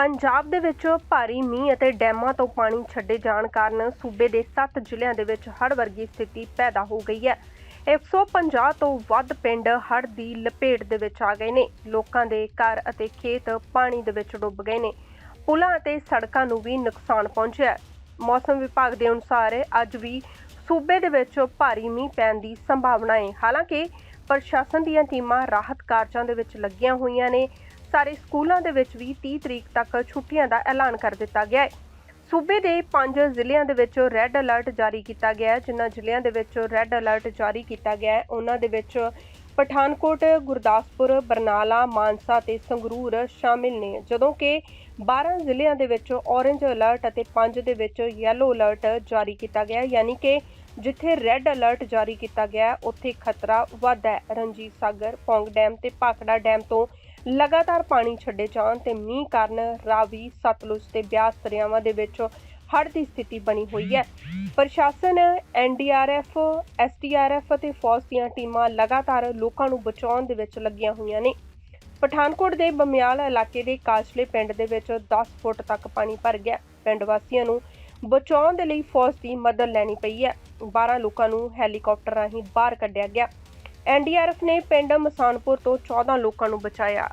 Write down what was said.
ਪੰਜਾਬ ਦੇ ਵਿੱਚ ਭਾਰੀ ਮੀਂਹ ਅਤੇ ਡੈਮਾਂ ਤੋਂ ਪਾਣੀ ਛੱਡੇ ਜਾਣ ਕਾਰਨ ਸੂਬੇ ਦੇ 7 ਜ਼ਿਲ੍ਹਿਆਂ ਦੇ ਵਿੱਚ ਹੜ੍ਹ ਵਰਗੀ ਸਥਿਤੀ ਪੈਦਾ ਹੋ ਗਈ ਹੈ। 150 ਤੋਂ ਵੱਧ ਪਿੰਡ ਹੜ੍ਹ ਦੀ ਲਪੇਟ ਦੇ ਵਿੱਚ ਆ ਗਏ ਨੇ। ਲੋਕਾਂ ਦੇ ਘਰ ਅਤੇ ਖੇਤ ਪਾਣੀ ਦੇ ਵਿੱਚ ਡੁੱਬ ਗਏ ਨੇ। ਪੁਲਾਂ ਅਤੇ ਸੜਕਾਂ ਨੂੰ ਵੀ ਨੁਕਸਾਨ ਪਹੁੰਚਿਆ ਮੌਸਮ ਵਿਭਾਗ ਦੇ ਅਨੁਸਾਰ ਅੱਜ ਵੀ ਸੂਬੇ ਦੇ ਵਿੱਚ ਭਾਰੀ ਮੀਂਹ ਪੈਣ ਦੀ ਸੰਭਾਵਨਾ ਹੈ। ਹਾਲਾਂਕਿ ਪ੍ਰਸ਼ਾਸਨ ਦੀਆਂ ਟੀਮਾਂ ਰਾਹਤ ਕਾਰਜਾਂ ਦੇ ਵਿੱਚ ਲੱਗੀਆਂ ਹੋਈਆਂ ਨੇ। ਸਾਰੇ ਸਕੂਲਾਂ ਦੇ ਵਿੱਚ ਵੀ 30 ਤਰੀਕ ਤੱਕ ਛੁੱਟੀਆਂ ਦਾ ਐਲਾਨ ਕਰ ਦਿੱਤਾ ਗਿਆ ਹੈ। ਸੂਬੇ ਦੇ ਪੰਜ ਜ਼ਿਲ੍ਹਿਆਂ ਦੇ ਵਿੱਚ ਰੈੱਡ ਅਲਰਟ ਜਾਰੀ ਕੀਤਾ ਗਿਆ ਹੈ, ਜਿਨ੍ਹਾਂ ਜ਼ਿਲ੍ਹਿਆਂ ਦੇ ਵਿੱਚ ਰੈੱਡ ਅਲਰਟ ਜਾਰੀ ਕੀਤਾ ਗਿਆ ਹੈ। ਉਹਨਾਂ ਦੇ ਵਿੱਚ ਪਠਾਨਕੋਟ, ਗੁਰਦਾਸਪੁਰ, ਬਰਨਾਲਾ, ਮਾਨਸਾ ਤੇ ਸੰਗਰੂਰ ਸ਼ਾਮਿਲ ਨੇ। ਜਦੋਂ ਕਿ 12 ਜ਼ਿਲ੍ਹਿਆਂ ਦੇ ਵਿੱਚ ਔਰੇਂਜ ਅਲਰਟ ਅਤੇ 5 ਦੇ ਵਿੱਚ ਯੈਲੋ ਅਲਰਟ ਜਾਰੀ ਕੀਤਾ ਗਿਆ ਯਾਨੀ ਕਿ ਜਿੱਥੇ ਰੈੱਡ ਅਲਰਟ ਜਾਰੀ ਕੀਤਾ ਗਿਆ ਉੱਥੇ ਖਤਰਾ ਵੱਧ ਹੈ। ਰਣਜੀਤ ਸਾਗਰ, ਪੌਂਗ ਡੈਮ ਤੇ ਭਾਖੜਾ ਡੈਮ ਤੋਂ ਲਗਾਤਾਰ ਪਾਣੀ ਛੱਡੇ ਜਾਣ ਤੇ ਮੀਂਹ ਕਾਰਨ ਰਾਵੀ, ਸਤਲੁਜ ਤੇ ਬਿਆਸ ਦਰਿਆਵਾਂ ਦੇ ਵਿੱਚ ਹੜ੍ਹ ਦੀ ਸਥਿਤੀ ਬਣੀ ਹੋਈ ਹੈ। ਪ੍ਰਸ਼ਾਸਨ ਐਨਡੀਆਰਐਫ ਐਸਡੀਆਰਐਫ ਅਤੇ ਫੌਜ ਦੀਆਂ ਟੀਮਾਂ ਲਗਾਤਾਰ ਲੋਕਾਂ ਨੂੰ ਬਚਾਉਣ ਦੇ ਵਿੱਚ ਲੱਗੀਆਂ ਹੋਈਆਂ ਨੇ। ਪਠਾਨਕੋਟ ਦੇ ਬਮਿਆਲ ਇਲਾਕੇ ਦੇ ਕਾਸ਼ਲੇ ਪਿੰਡ ਦੇ ਵਿੱਚ 10 ਫੁੱਟ ਤੱਕ ਪਾਣੀ ਭਰ ਗਿਆ। ਪਿੰਡ ਵਾਸੀਆਂ ਨੂੰ ਬਚਾਉਣ ਦੇ ਲਈ ਫੌਜ ਦੀ ਮਦਦ ਲੈਣੀ ਪਈ ਹੈ। 12 ਲੋਕਾਂ ਨੂੰ ਹੈਲੀਕਾਪਟਰ ਰਾਹੀਂ ਬਾਹਰ ਕੱਢਿਆ ਗਿਆ। ਐਨਡੀਆਰਐਫ ਨੇ ਪਿੰਡ ਮਸਾਨਪੁਰ ਤੋਂ 14 ਲੋਕਾਂ ਨੂੰ ਬਚਾਇਆ।